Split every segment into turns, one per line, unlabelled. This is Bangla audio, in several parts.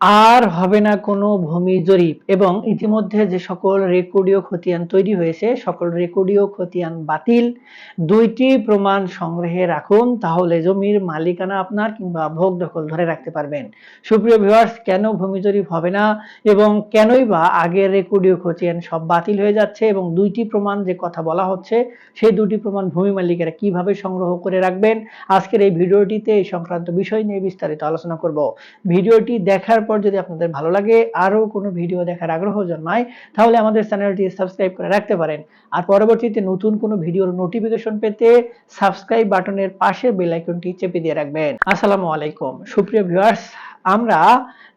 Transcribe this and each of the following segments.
আর হবে না কোনো ভূমি জরিপ। এবং ইতিমধ্যে যে সকল রেকর্ডীয় খতিয়ান তৈরি হয়েছে, সকল রেকর্ডীয় খতিয়ান বাতিল। দুইটি প্রমাণ সংগ্রহে রাখুন, তাহলে জমির মালিকানা আপনার কিংবা ভোগ দখল ধরে রাখতে পারবেন। সুপ্রিয় ভিউয়ার্স কেন ভূমি জরিপ হবে না? এবং কেনই বা আগের রেকর্ডীয় খতিয়ান সব বাতিল হয়ে যাচ্ছে? এবং দুইটি প্রমাণ যে কথা বলা হচ্ছে, সেই দুটি প্রমাণ ভূমি মালিকেরা কীভাবে সংগ্রহ করে রাখবেন? আজকের এই ভিডিওটিতে এই সংক্রান্ত বিষয় নিয়ে বিস্তারিত আলোচনা করব। ভিডিওটি দেখার পর যদি আপনাদের ভালো লাগে, আরও কোনো ভিডিও দেখার আগ্রহ জন্মায়, তাহলে আমাদের চ্যানেলটি সাবস্ক্রাইব করে রাখতে পারেন। আর পরবর্তীতে নতুন কোনো ভিডিওর নোটিফিকেশন পেতে সাবস্ক্রাইব বাটনের পাশে বেল আইকনটি চেপে দিয়ে রাখবেন। আসসালামু আলাইকুম। সুপ্রিয় ভিউয়ার্স আমরা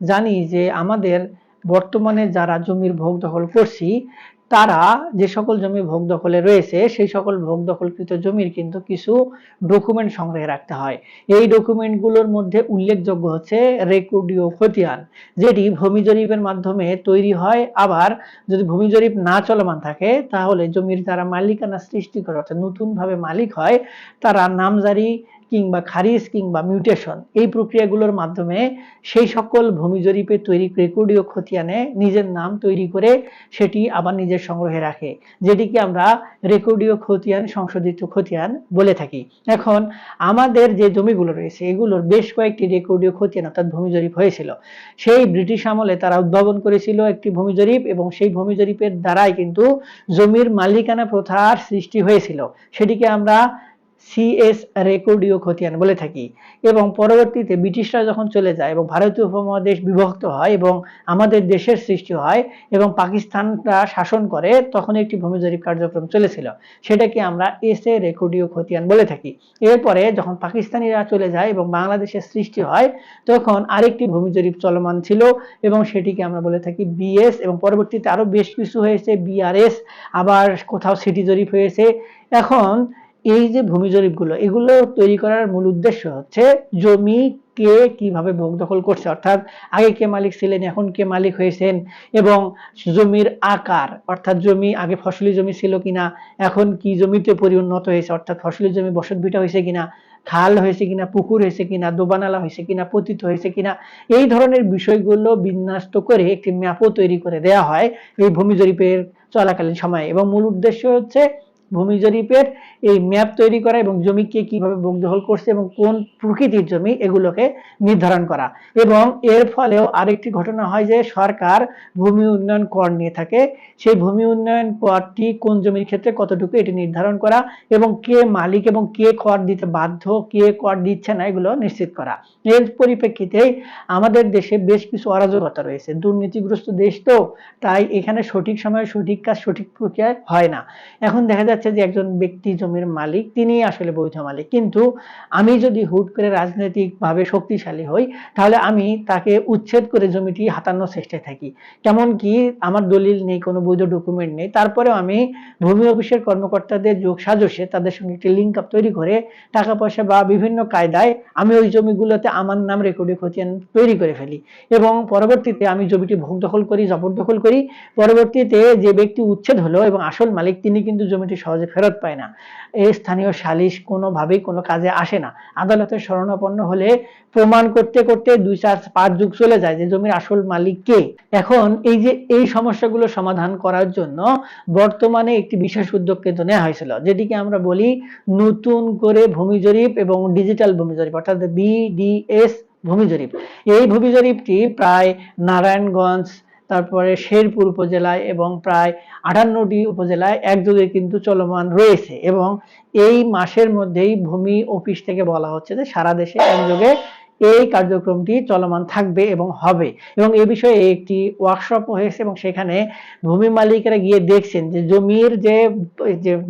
জানি যে আমাদের বর্তমানে যারা জমির ভোগ দখল করছি তারা যে সকল জমি ভোগ দখলে রয়েছে, সেই সকল ভোগ দখলকৃত জমির কিন্তু কিছু ডকুমেন্ট সংগ্রহে রাখতে হয়। এই ডকুমেন্টগুলোর মধ্যে উল্লেখযোগ্য হচ্ছে রেকর্ডীয় খতিয়ান যেটি ভূমি জরিপের মাধ্যমে তৈরি হয়। আবার যদি ভূমি জরিপ না চলমান থাকে, তাহলে জমির যারা মালিকানা সৃষ্টি করে, অর্থাৎ নতুনভাবে মালিক হয়, তারা নামজারি কিংবা খারিজ কিংবা মিউটেশন, এই প্রক্রিয়াগুলোর মাধ্যমে সেই সকল ভূমি জরিপে তৈরি রেকর্ডীয় খতিয়ানে নিজের নাম তৈরি করে সেটি আবার নিজের সংগ্রহে রাখে, যেটিকে আমরা রেকর্ডীয় খতিয়ান, সংশোধিত খতিয়ান বলে থাকি। এখন আমাদের যে জমিগুলো রয়েছে, এগুলোর বেশ কয়েকটি রেকর্ডীয় খতিয়ান অর্থাৎ ভূমি জরিপ হয়েছিল। সেই ব্রিটিশ আমলে তারা উদ্ভাবন করেছিল একটি ভূমি জরিপ এবং সেই ভূমি জরিপের দ্বারাই কিন্তু জমির মালিকানা প্রথার সৃষ্টি হয়েছিল। সেটিকে আমরা সিএস রেকর্ডীয় খতিয়ান বলে থাকি। এবং পরবর্তীতে ব্রিটিশরা যখন চলে যায় এবং ভারতীয় উপমহাদেশ বিভক্ত হয় এবং আমাদের দেশের সৃষ্টি হয় এবং পাকিস্তানরা শাসন করে, তখন একটি ভূমি জরিপ কার্যক্রম চলেছিল। সেটাকে আমরা এস এ রেকর্ডীয় খতিয়ান বলে থাকি। এরপরে যখন পাকিস্তানিরা চলে যায় এবং বাংলাদেশের সৃষ্টি হয়, তখন আরেকটি ভূমি জরিপ চলমান ছিল এবং সেটিকে আমরা বলে থাকি বিএস এবং পরবর্তীতে আরও বেশ কিছু হয়েছে বিআরএস আবার কোথাও সিটি জরিপ হয়েছে। এখন এই যে ভূমি জরিপগুলো এগুলো তৈরি করার মূল উদ্দেশ্য হচ্ছে জমি কে কীভাবে ভোগ দখল করছে। অর্থাৎ আগে কে মালিক ছিলেন, এখন কে মালিক হয়েছেন এবং জমির আকার, অর্থাৎ জমি আগে ফসলি জমি ছিল কিনা, এখন কি জমিতে পরিণত হয়েছে, অর্থাৎ ফসলি জমি বসত ভিটা হয়েছে কিনা, খাল হয়েছে কিনা, পুকুর হয়েছে কিনা, দোবানালা হয়েছে কিনা, পতিত হয়েছে কিনা, এই ধরনের বিষয়গুলো বিন্যস্ত করে একটি ম্যাপও তৈরি করে দেয়া হয় এই ভূমি জরিপের চলাকালীন সময়ে এবং মূল উদ্দেশ্য হচ্ছে ভূমি জরিপের এই ম্যাপ তৈরি করা এবং জমিকে কীভাবে দখল করছে এবং কোন প্রকৃতির জমি এগুলোকে নির্ধারণ করা। এবং এর ফলেও আরেকটি ঘটনা হয় যে সরকার ভূমি উন্নয়ন কর নিয়ে থাকে। সেই ভূমি উন্নয়ন করটি কোন জমির ক্ষেত্রে কতটুকু এটি নির্ধারণ করা এবং কে মালিক এবং কে কর দিতে বাধ্য, কে কর দিচ্ছে না এগুলো নিশ্চিত করা। এর পরিপ্রেক্ষিতে আমাদের দেশে বেশ কিছু অরাজকতা রয়েছে। দুর্নীতিগ্রস্ত দেশ তো, তাই এখানে সঠিক সময়ে সঠিক কাজ, সঠিক প্রক্রিয়ায় হয় না। এখন দেখা যাচ্ছে যে একজন ব্যক্তি জমির মালিক তিনি আসলে বৈধ মালিক। কিন্তু আমি যদি হুট করে রাজনৈতিকভাবে শক্তিশালী হই, তাহলে আমি তাকে উচ্ছেদ করে জমিটি হাতানোর চেষ্টায় থাকি। কেমন কি আমার দলিল নেই, কোনো বৈধ ডকুমেন্ট নেই। তারপরেও আমি ভূমি অফিসের কর্মকর্তাদের যোগ সাজসে তাদের সঙ্গে একটি লিঙ্ক আপ তৈরি করে টাকা পয়সা বা বিভিন্ন কায়দায় আমি ওই জমিগুলোতে আমার নাম রেকর্ডে খতিয়ান তৈরি করে ফেলি। এবং পরবর্তীতে আমি জমিটি ভোগ দখল করি জবরদখল করি। পরবর্তীতে যে ব্যক্তি উচ্ছেদ হলো এবং আসল মালিক, তিনি কিন্তু জমিটি সহজে ফেরত পায় না। এই স্থানীয় সালিশ কোনোভাবেই কোনো কাজে আসে না। আদালতের শরণাপন্ন হলে প্রমাণ করতে করতে দুই চার পাঁচ যুগ চলে যায় যে জমির আসল মালিক কে। এখন এই যে এই সমস্যাগুলো সমাধান করার জন্য বর্তমানে একটি বিশেষ উদ্যোগ কিন্তু নেওয়া হয়েছিল, যেটিকে আমরা বলি নতুন করে ভূমি জরিপ এবং ডিজিটাল ভূমি জরিপ, অর্থাৎ বিডিএস ভূমি জরিপ। এই ভূমি জরিপটি প্রায় নারায়ণগঞ্জ তারপরে শেরপুর উপজেলায় এবং প্রায় আটান্নটি উপজেলায় একযোগে কিন্তু চলমান রয়েছে এবং এই মাসের মধ্যেই ভূমি অফিস থেকে বলা হচ্ছে যে সারা দেশে একযোগে এই কার্যক্রমটি চলমান থাকবে এবং হবে। এবং এ বিষয়ে একটি ওয়ার্কশপ হয়েছে এবং সেখানে ভূমি মালিকেরা গিয়ে দেখছেন যে জমির যে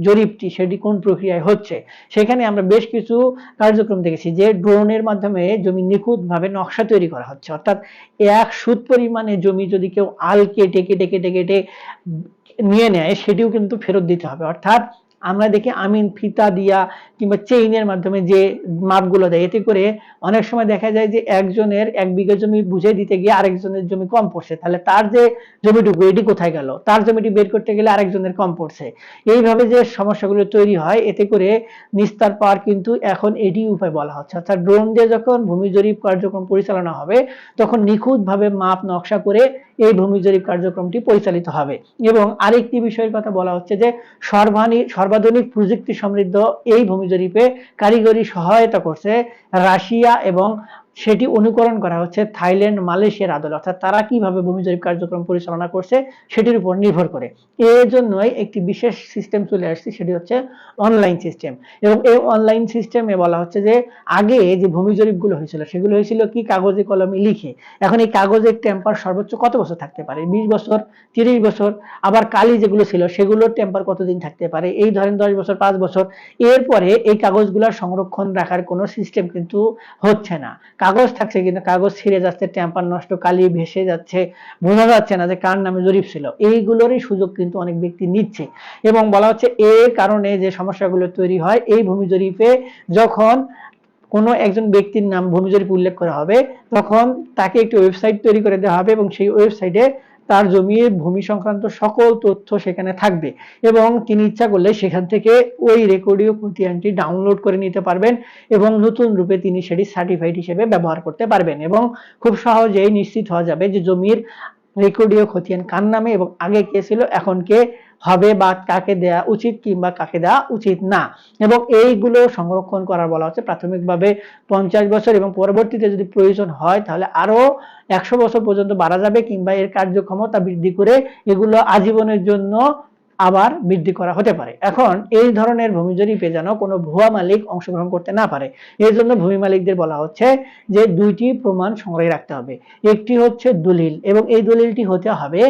জরিপটি সেটি কোন প্রক্রিয়ায় হচ্ছে। সেখানে আমরা বেশ কিছু কার্যক্রম দেখেছি যে ড্রোনের মাধ্যমে জমি নিখুঁতভাবে নকশা তৈরি করা হচ্ছে। অর্থাৎ এক সুদ পরিমাণে জমি যদি কেউ আল কেটে কেটে কেটে কেটে নিয়ে নেয়, সেটিও কিন্তু ফেরত দিতে হবে। অর্থাৎ আমরা দেখি আমিন, ফিতা দিয়া কিংবা চেইনের মাধ্যমে যে মাপগুলো দেয়, এতে করে অনেক সময় দেখা যায় যে একজনের এক বিঘা জমি বুঝে দিতে গিয়ে আরেকজনের জমি কম পড়ছে। তাহলে তার যে জমিটুকু, এটি কোথায় গেল? তার জমিটি বের করতে গেলে আরেকজনের কম পড়ছে। এইভাবে যে সমস্যাগুলো তৈরি হয়, এতে করে নিস্তার পাওয়ার কিন্তু এখন এটি উপায় বলা হচ্ছে। অর্থাৎ ড্রোন দিয়ে যখন ভূমি জরিপ কার্যক্রম পরিচালনা হবে, তখন নিখুঁতভাবে মাপ নকশা করে এই ভূমি জরিপ কার্যক্রমটি পরিচালিত হবে। এবং আরেকটি বিষয়ের কথা বলা হচ্ছে যে সর্বানি সর্বাধুনিক প্রযুক্তি সমৃদ্ধ এই ভূমি জরিপে কারিগরি সহায়তা করছে রাশিয়া এবং সেটি অনুকরণ করা হচ্ছে থাইল্যান্ড, মালয়েশিয়ার আদলে। অর্থাৎ তারা কীভাবে ভূমি জরিপ কার্যক্রম পরিচালনা করছে সেটির উপর নির্ভর করে। এর জন্যই একটি বিশেষ সিস্টেম চলে আসছে, সেটি হচ্ছে অনলাইন সিস্টেম এবং এই অনলাইন সিস্টেমে বলা হচ্ছে যে, আগে যে ভূমি জরিপগুলো হয়েছিল, সেগুলো হয়েছিল কি? কাগজে কলমে লিখে। এখন এই কাগজের টেম্পার সর্বোচ্চ কত বছর থাকতে পারে? বিশ বছর, তিরিশ বছর, আবার কালি যেগুলো ছিল, সেগুলোর টেম্পার কতদিন থাকতে পারে? এই ধরেন দশ বছর, পাঁচ বছর। এরপরে এই কাগজগুলোর সংরক্ষণ রাখার কোনো সিস্টেম কিন্তু হচ্ছে না। কাগজ থাকছে কিন্তু কাগজ ছিঁড়ে যাচ্ছে ট্যাম্পার নষ্ট, কালি ভেসে যাচ্ছে, বোঝা যাচ্ছে না যে কার নামে জরিপ ছিল। এইগুলোরই সুযোগ কিন্তু অনেক ব্যক্তি নিচ্ছে। এবং বলা হচ্ছে এর কারণে যে সমস্যাগুলো তৈরি হয়, এই ভূমি জরিপে যখন কোনো একজন ব্যক্তির নাম ভূমি জরিপ উল্লেখ করা হবে, তখন তাকে একটি ওয়েবসাইট তৈরি করে দেওয়া হবে এবং সেই ওয়েবসাইটে তার জমির ভূমি সংক্রান্ত সকল তথ্য সেখানে থাকবে এবং তিনি ইচ্ছা করলে সেখান থেকে ওই রেকর্ডীয় খতিয়ানটি ডাউনলোড করে নিতে পারবেন এবং নতুন রূপে তিনি সেটি সার্টিফাইড হিসেবে ব্যবহার করতে পারবেন এবং খুব সহজেই নিশ্চিত হওয়া যাবে যে জমির রেকর্ডীয় খতিয়ান কার নামে এবং আগে কে ছিল, এখন কে হবে বা কাকে দেয়া উচিত কিংবা কাকে দেওয়া উচিত না। এবং এইগুলো সংরক্ষণ করার বলা হচ্ছে প্রাথমিকভাবে পঞ্চাশ বছর এবং পরবর্তীতে যদি প্রয়োজন হয় তাহলে আরও একশো বছর পর্যন্ত বাড়া যাবে কিংবা এর কার্যক্ষমতা বৃদ্ধি করে এগুলো আজীবনের জন্য আবার বৃদ্ধি করা হতে পারে। এখন এই ধরনের ভূমি জরিপে যেন কোনো ভুয়া মালিক অংশগ্রহণ করতে না পারে, এর জন্য ভূমি মালিকদের বলা হচ্ছে যে দুইটি প্রমাণ সংগ্রহে রাখতে হবে। একটি হচ্ছে দলিল এবং এই দলিলটি হতে হবে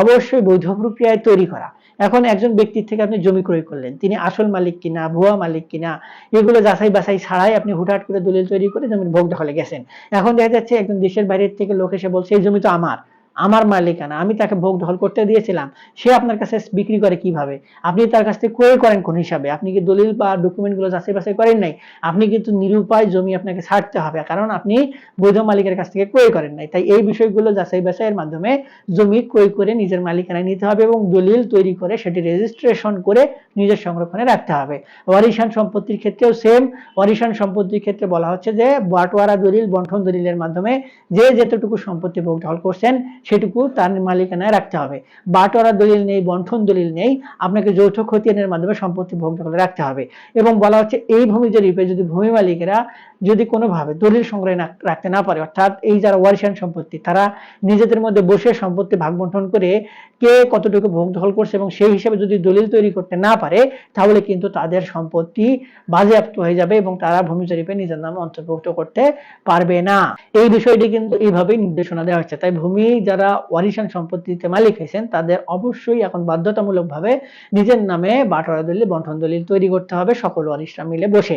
অবশ্যই বৈধ প্রক্রিয়ায় তৈরি করা। এখন একজন ব্যক্তির থেকে আপনি জমি ক্রয় করলেন, তিনি আসল মালিক কিনা, ভুয়া মালিক কিনা, এগুলো যাচাই বাছাই ছাড়াই আপনি হুটহাট করে দলিল তৈরি করে জমির ভোগ দখলে গেছেন। এখন দেখা যাচ্ছে একজন দেশের বাইরের থেকে লোক এসে বলছে, এই জমি তো আমার। আমার মালিকানা, আমি তাকে ভোগ দখল করতে দিয়েছিলাম, সে আপনার কাছে বিক্রি করে কীভাবে? আপনি তার কাছ থেকে ক্রয় করেন কোন হিসাবে? আপনি কি দলিল বা ডকুমেন্টগুলো যাচাই বাছাই করেন নাই? আপনি কিন্তু নিরুপায় জমি আপনাকে ছাড়তে হবে, কারণ আপনি বৈধ মালিকের কাছ থেকে ক্রয় করেন নাই। তাই এই বিষয়গুলো যাচাই বাছাইয়ের মাধ্যমে জমি ক্রয় করে নিজের মালিকানায় নিতে হবে এবং দলিল তৈরি করে সেটি রেজিস্ট্রেশন করে নিজের সংরক্ষণে রাখতে হবে। ওয়ারিশান সম্পত্তির ক্ষেত্রেও সেম ওয়ারিশান সম্পত্তির ক্ষেত্রে বলা হচ্ছে যে বাটোয়ারা দলিল বন্ঠন দলিলের মাধ্যমে যে যেতটুকু সম্পত্তি ভোগ দখল করছেন সেটুকু তার মালিকানায় রাখতে হবে। বাটোয়ারা দলিল নেই বন্ঠন দলিল নেই, আপনাকে যৌথ খতিয়ানের মাধ্যমে সম্পত্তি ভোগ দখলে রাখতে হবে। এবং বলা হচ্ছে এই ভূমি জরিপে যদি ভূমি মালিকেরা যদি কোনোভাবে দলিল সংগ্রহে রাখতে না পারে, অর্থাৎ এই যারা ওয়ারিশান সম্পত্তি, তারা নিজেদের মধ্যে বসে সম্পত্তি ভাগ বন্টন করে কে কতটুকু ভোগ দখল করছে এবং সেই হিসেবে যদি দলিল তৈরি করতে না পারে, তাহলে কিন্তু তাদের সম্পত্তি বাজেয়াপ্ত হয়ে যাবে এবং তারা ভূমি জরিপে নিজের নামে অন্তর্ভুক্ত করতে পারবে না। এই বিষয়টি কিন্তু এইভাবেই নির্দেশনা দেওয়া হচ্ছে। তাই ভূমি যারা ওয়ারিশান সম্পত্তিতে মালিক হয়েছেন, তাদের অবশ্যই এখন বাধ্যতামূলকভাবে নিজের নামে বাটোয়ারা দলিল, বন্টন দলিল তৈরি করতে হবে সকল ওয়ারিশরা মিলে বসে।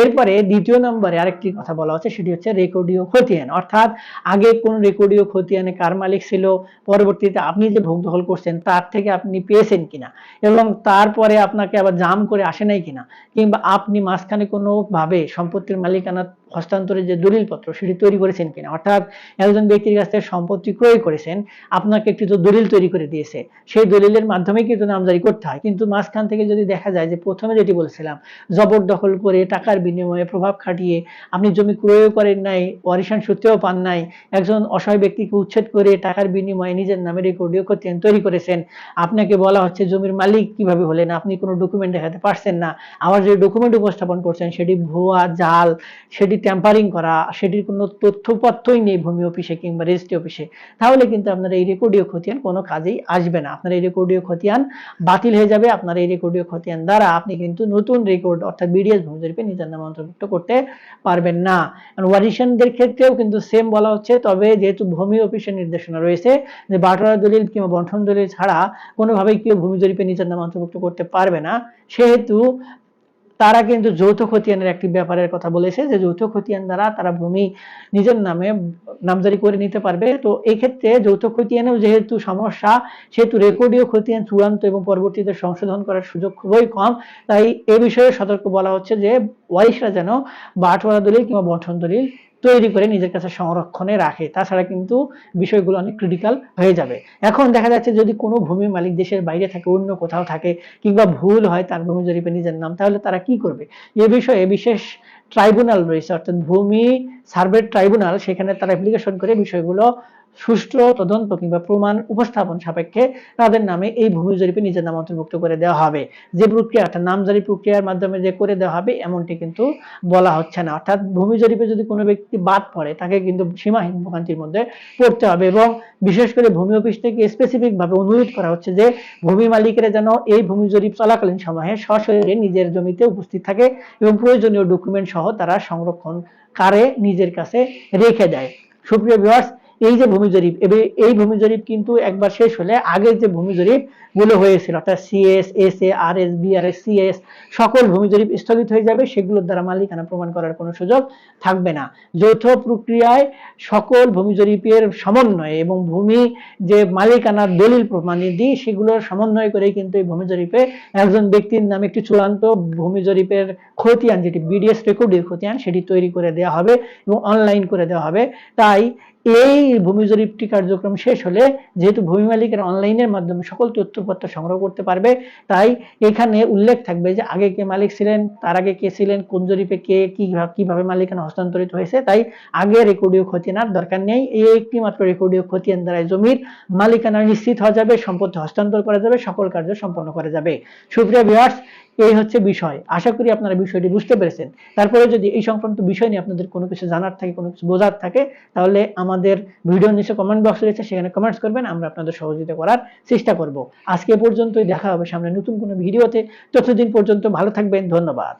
এরপরে দ্বিতীয় নম্বরে আরেকটি কথা বলা হচ্ছে, সেটি হচ্ছে রেকর্ডীয় খতিয়ান। অর্থাৎ আগে কোন রেকর্ডীয় খতিয়ানে কার মালিক ছিল, পরবর্তীতে আপনি যে ভোগ দখল করছেন, তার থেকে আপনি পেয়েছেন কিনা? এবং তারপরে আপনাকে আবার জাম করে আসে নাই কিনা? কিংবা আপনি মাঝখানে কোনো ভাবে সম্পত্তির মালিকানা হস্তান্তরের যে দলিলপত্র সেটি তৈরি করেছেন কিনা? অর্থাৎ একজন ব্যক্তির কাছ থেকে সম্পত্তি ক্রয় করেছেন, আপনাকে একটি তো দলিল তৈরি করে দিয়েছে। সেই দলিলের মাধ্যমে কিন্তু নামজারি করতে হয়। কিন্তু মাঝখান থেকে যদি দেখা যায় যে প্রথমে যেটি বলছিলাম, জবরদখল করে টাকার বিনিময়ে প্রভাব খাটিয়ে আপনি জমি ক্রয় করেন নাই ওয়ারিশান সূত্রেও পান নাই, একজন অসহায় ব্যক্তিকে উচ্ছেদ করে টাকার বিনিময়ে নিজের নামে রেকর্ডিও করতেন তৈরি করেছেন, আপনাকে বলা হচ্ছে জমির মালিক কীভাবে হলেন? আপনি কোনো ডকুমেন্ট দেখাতে পারছেন না। আবার যে ডকুমেন্ট উপস্থাপন করছেন, সেটি ভুয়া, জাল, সেটি ট্যাম্পারিং করা, সেটির কোনো তথ্যপত্রই নেই ভূমি অফিসে কিংবা রেজিস্ট্রি অফিসে। তাহলে কিন্তু আপনার এই রেকর্ডীয় খতিয়ান কোনো কাজেই আসবে না। আপনার এই রেকর্ডীয় খতিয়ান বাতিল হয়ে যাবে। আপনার এই রেকর্ডীয় খতিয়ান দ্বারা আপনি কিন্তু নতুন রেকর্ড অর্থাৎ বিডিএস ভূমি জরিপে নিজের নামে অন্তর্ভুক্ত করতে পারবেন না। ওয়ারিশনদের ক্ষেত্রেও কিন্তু সেম বলা হচ্ছে। তবে যেহেতু ভূমি অফিসের নির্দেশনা রয়েছে যে বাটোয়ারা দলিল কিংবা বন্ঠন দলিল ছাড়া কোনোভাবেই কেউ ভূমি জরিপে নিজের নামে অন্তর্ভুক্ত করতে পারবে না। সেহেতু তারা কিন্তু যৌথ খতিয়ানের একটি ব্যাপারের কথা বলেছে যে যৌথ খতিয়ান দ্বারা তারা ভূমি নিজের নামে নামজারি করে নিতে পারবে। তো এই ক্ষেত্রে যৌথ খতিয়ানেও যেহেতু সমস্যা, সেহেতু রেকর্ডীয় খতিয়ান চূড়ান্ত এবং পরবর্তীতে সংশোধন করার সুযোগ খুবই কম, তাই এ বিষয়ে সতর্ক বলা হচ্ছে যে ওয়াইসরা যেন বাটোয়ারা দলিল কিংবা বঠন দলিল তৈরি করে নিজের কাছে সংরক্ষণে রাখে। তাছাড়া কিন্তু বিষয়গুলো অনেক ক্রিটিক্যাল হয়ে যাবে। এখন দেখা যাচ্ছে যদি কোনো ভূমি মালিক দেশের বাইরে থাকে, অন্য কোথাও থাকে, কিংবা ভুল হয় তার ভূমি জরিপে নিজের নাম, তাহলে তারা কি করবে? এ বিষয়ে বিশেষ ট্রাইব্যুনাল রয়েছে, অর্থাৎ ভূমি সার্ভে ট্রাইব্যুনাল সেখানে তারা অ্যাপ্লিকেশন করে বিষয়গুলো সুষ্ঠু তদন্ত কিংবা প্রমাণ উপস্থাপন সাপেক্ষে তাদের নামে এই ভূমি জরিপে নিজের নাম অন্তর্ভুক্ত করে দেওয়া হবে। যে প্রক্রিয়া অর্থাৎ নামজারি প্রক্রিয়ার মাধ্যমে যে করে দেওয়া হবে, এমনটি কিন্তু বলা হচ্ছে না। অর্থাৎ ভূমি জরিপে যদি কোনো ব্যক্তি বাদ পড়ে, তাকে কিন্তু সীমাহীন ভোগান্তির মধ্যে পড়তে হবে এবং বিশেষ করে ভূমি অফিস থেকে স্পেসিফিক ভাবে অনুরোধ করা হচ্ছে যে, ভূমি মালিকেরা যেন এই ভূমি জরিপ চলাকালীন সময়ে সশরীরে নিজের জমিতে উপস্থিত থাকে এবং প্রয়োজনীয় ডকুমেন্ট সহ তারা সংরক্ষণ কারে নিজের কাছে রেখে দেয়। সুপ্রিয় ভিউয়ার্স এই যে ভূমি জরিপ, এবে এই ভূমি জরিপ কিন্তু একবার শেষ হলে আগে যে ভূমি জরিপগুলো হয়েছিল, অর্থাৎ CS S A R S B R S CS সকল ভূমি জরিপ স্থগিত হয়ে যাবে, সেগুলোর দ্বারা মালিকানা প্রমাণ করার কোনো সুযোগ থাকবে না। যৌথ প্রক্রিয়ায় সকল ভূমি জরিপের সমন্বয়ে এবং ভূমি যে মালিকানার দলিল প্রমাণিদি সেগুলোর সমন্বয় করে কিন্তু এই ভূমি জরিপে একজন ব্যক্তির নামে একটি চূড়ান্ত ভূমি জরিপের খতিয়ান, যেটি বিডিএস রেকর্ডের খতিয়ান, সেটি তৈরি করে দেওয়া হবে এবং অনলাইন করে দেওয়া হবে। তাই এই ভূমি জরিপটি কার্যক্রম শেষ হলে যেহেতু ভূমি মালিকের অনলাইনের মাধ্যমে সকল তথ্যপত্র সংগ্রহ করতে পারবে, তাই এখানে উল্লেখ থাকবে যে আগে কে মালিক ছিলেন, তার আগে কে ছিলেন, কোন জরিপে কে কীভাবে মালিকানা হস্তান্তরিত হয়েছে, তাই আগে রেকর্ডীয় খতিয়ানার দরকার নেই। এই একটি মাত্র রেকর্ডীয় খতিয়ান দ্বারা জমির মালিকানা নিশ্চিত হওয়া যাবে, সম্পত্তি হস্তান্তর করা যাবে, সকল কার্য সম্পন্ন করা যাবে। সুপ্রিয় ভিউয়ার্স এই হচ্ছে বিষয়। আশা করি আপনারা বিষয়টি বুঝতে পেরেছেন। তারপরে যদি এই সংক্রান্ত বিষয় নিয়ে আপনাদের কোনো কিছু জানার থাকে, কোনো কিছু বোঝার থাকে, তাহলে আমাদের ভিডিও নিচে কমেন্ট বক্স রয়েছে, সেখানে কমেন্টস করবেন, আমরা আপনাদের সহযোগিতা করার চেষ্টা করব। আজকে পর্যন্তই, দেখা হবে সামনে নতুন কোনো ভিডিওতে। ততদিন পর্যন্ত ভালো থাকবেন, ধন্যবাদ।